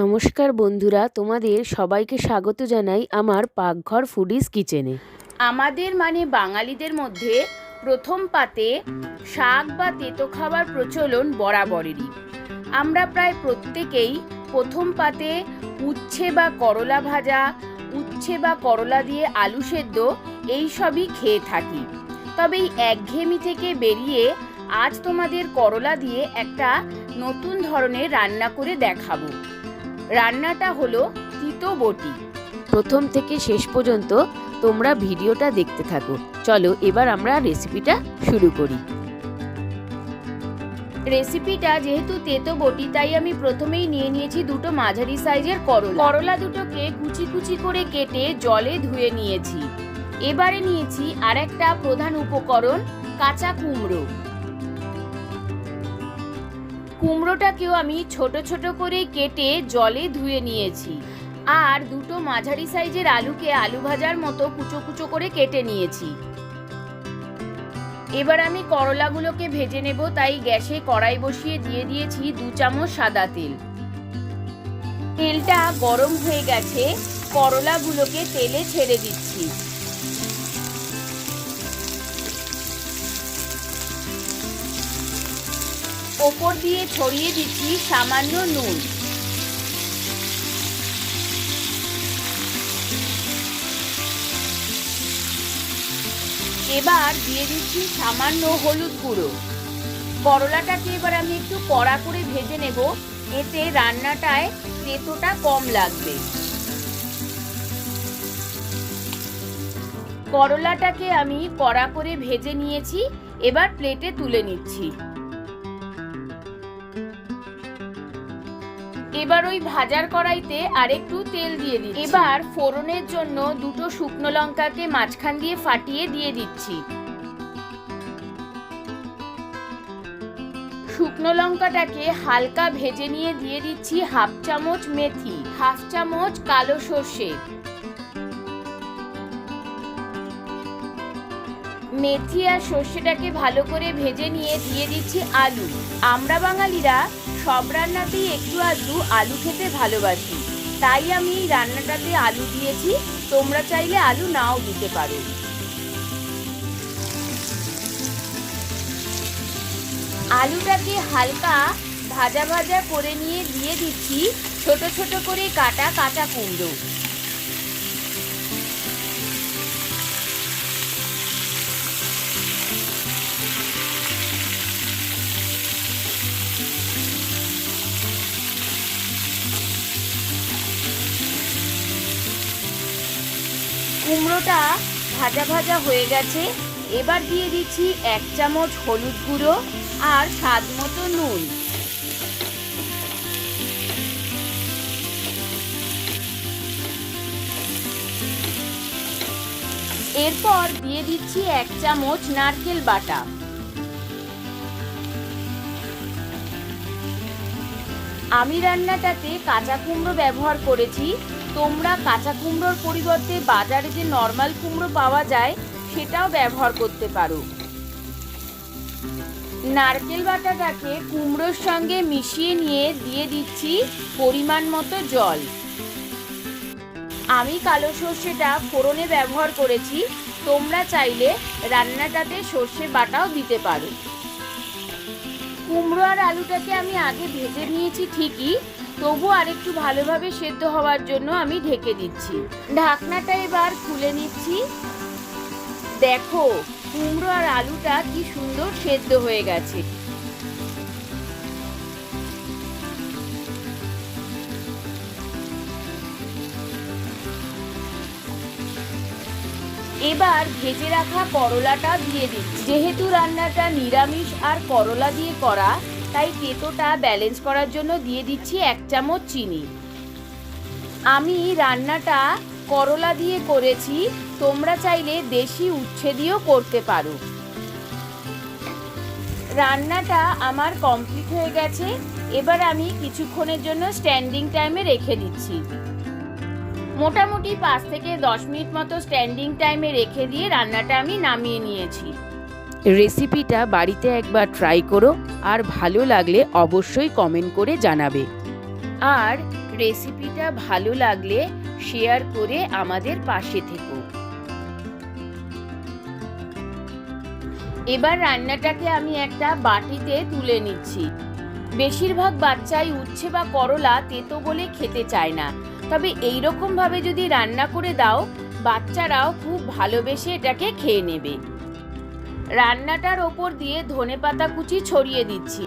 নমস্কার বন্ধুরা, তোমাদের সবাইকে স্বাগত জানাই আমার পাকঘর ফুডিজ কিচেনে। আমাদের মানে বাঙালিদের মধ্যে প্রথম পাতে শাক বা তেতো খাবার প্রচলন বরাবরেরই। আমরা প্রায় প্রত্যেকেই প্রথম পাতে উচ্ছে বা করলা ভাজা, উচ্ছে বা করলা দিয়ে আলু সেদ্ধ এই সবই খেয়ে থাকি। তবে এই একঘেয়েমি থেকে বেরিয়ে আজ তোমাদের করলা দিয়ে একটা নতুন ধরনের রান্না করে দেখাবো। রান্নাটা হলো তিতো বটি। প্রথম থেকে শেষ পর্যন্ত তোমরা ভিডিওটা দেখতে থাকো। চলো এবার আমরা রেসিপিটা শুরু করি। রেসিপিটা যেহেতু তেতো বটি, তাই আমি প্রথমেই নিয়ে নিয়েছি দুটো মাঝারি সাইজের করলা। করলা দুটোকে কুচি কুচি করে কেটে জলে ধুয়ে নিয়েছি। এবারে নিয়েছি আরেকটা প্রধান উপকরণ, কাঁচা কুমড়ো। কুমড়োটাকেও আমি ছোট ছোট করে কেটে জলে ধুয়ে নিয়েছি। আর দুটো মাঝারি সাইজের আলুকে আলু ভাজার মতো কুচো কুচো করে কেটে নিয়েছি। এবার আমি করলাগুলোকে ভেজে নেব, তাই গ্যাসে কড়াই বসিয়ে দিয়ে দিয়েছি দু চামচ সাদা তেল। তেলটা গরম হয়ে গেছে, করলাগুলোকে তেলে ছেড়ে দিচ্ছি। ওপর দিয়ে ছড়িয়ে দিচ্ছি সামান্য নুন। এবার দিয়ে দিচ্ছি সামান্য হলুদ গুঁড়ো। করলাটাকে এবার আমি একটু কড়া করে ভেজে নেব। এতে রান্নাটায় তেতোটা কম লাগবে। করলাটাকে আমি কড়া করে ভেজে নিয়েছি। এবার প্লেটে তুলে নিচ্ছি। এবার ওই ভাজার কড়াইতে আরেকটু তেল দিয়ে দিচ্ছি। এবার ফোড়নের জন্য দুটো শুকনো লঙ্কাকে মাঝখান দিয়ে ফাটিয়ে দিয়ে দিচ্ছি। শুকনো লঙ্কাটাকে হালকা ভেজে নিয়ে দিয়ে দিচ্ছি হাফ চামচ মেথি, হাফ চামচ কালো সর্ষে। মেথি আর সর্ষেটাকে ভালো করে ভেজে নিয়ে দিয়ে দিচ্ছি আলু। আমরা বাঙালিরা সব রান্নাতেই একটু আধটু আলু খেতে ভালোবাসি। তাই আমি রান্নাটাতে আলু দিয়েছি। তোমরা চাইলে আলু নাও দিতে পারো। আলুটাকে হালকা ভাজা ভাজা করে নিয়ে দিয়ে দিচ্ছি ছোট ছোট করে কাটা কাঁচা কুমড়ো। কুমড়োটা ভাজা ভাজা হয়ে গেছে। এবার দিয়ে দিচ্ছি এক চামচ হলুদ গুঁড়ো আর স্বাদ মতো নুন। এরপর দিয়ে দিচ্ছি এক চামচ নারকেল বাটা। আমি রান্নাটাতে কাঁচা কুমড়ো ব্যবহার করেছি। তোমরা কাঁচা কুমড়োর পরিবর্তে বাজারে যে নর্মাল কুমড়ো পাওয়া যায়, সেটাও ব্যবহার করতে পারো। নারকেল বাটাটাকে কুমড়োর সঙ্গে মিশিয়ে নিয়ে দিয়ে দিচ্ছি পরিমাণ মতো জল। আমি কালো সর্ষেটা ফোড়নে ব্যবহার করেছি, তোমরা চাইলে রান্নাটাতে সর্ষে বাটাও দিতে পারো। কুমড়ো আর আলুটাকে আমি আগে ভেজে নিয়েছি ঠিকই তবু আরেকটু ভালোভাবে সেদ্ধ হওয়ার জন্য আমি ঢেকে দিচ্ছি। ঢাকনাটা এবার খুলে নিচ্ছি। দেখো, কুমড়ো আর আলুটা কি সুন্দর সেদ্ধ হয়ে গেছে। এবার ভেজে রাখা করলাটা দিয়ে দিচ্ছি যেহেতু রান্নাটা নিরামিষ আর করলা দিয়ে করা, তাই তেতোটা ব্যালেন্স করার জন্য দিয়ে দিচ্ছি এক চামচ চিনি। আমি রান্নাটা করলা দিয়ে করেছি, তোমরা চাইলে দেশি উচ্ছে দিয়েও করতে পারো। রান্নাটা আমার কমপ্লিট হয়ে গেছে। এবার আমি কিছুক্ষণের জন্য স্ট্যান্ডিং টাইমে রেখে দিচ্ছি। মোটামুটি পাঁচ থেকে দশ মিনিট মতো স্ট্যান্ডিং টাইমে রেখে দিয়ে রান্নাটা আমি নামিয়ে নিয়েছি। রেসিপিটা বাড়িতে একবার ট্রাই করো আর ভালো লাগলে অবশ্যই কমেন্ট করে জানাবে। আর রেসিপিটা ভালো লাগলে শেয়ার করে আমাদের পাশে থেকো। এবার রান্নাটাকে আমি একটা বাটিতে তুলে নিচ্ছি। বেশিরভাগ বাচ্চাই উচ্ছে বা করলা তেতো বলে খেতে চায় না। তবে এই ভাবে যদি রান্না করে দাও, বাচ্চারাও খুব ভালোবেসে এটাকে খেয়ে নেবে। রান্নাটার ওপর দিয়ে ধনেপাতা কুচি ছড়িয়ে দিচ্ছি।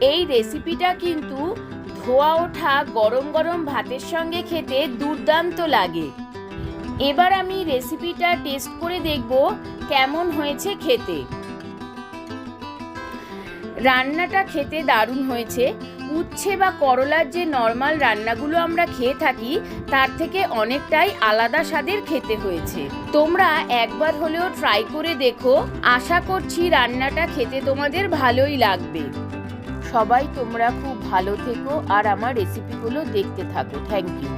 এই রেসিপিটা কিন্তু ধোয়া ওঠা গরম গরম ভাতের সঙ্গে খেতে দুর্দান্ত লাগে। এবার আমি রেসিপিটা টেস্ট করে দেখব কেমন হয়েছে খেতে। রান্নাটা খেতে দারুণ হয়েছে। উচ্ছে বা করলার যে নর্মাল রান্নাগুলো আমরা খেয়ে থাকি, তার থেকে অনেকটাই আলাদা স্বাদের খেতে হয়েছে। তোমরা একবার হলেও ট্রাই করে দেখো, আশা করছি রান্নাটা খেতে তোমাদের ভালোই লাগবে। সবাই তোমরা খুব ভালো থেকো আর আমার রেসিপিগুলো দেখতে থাকো। Thank you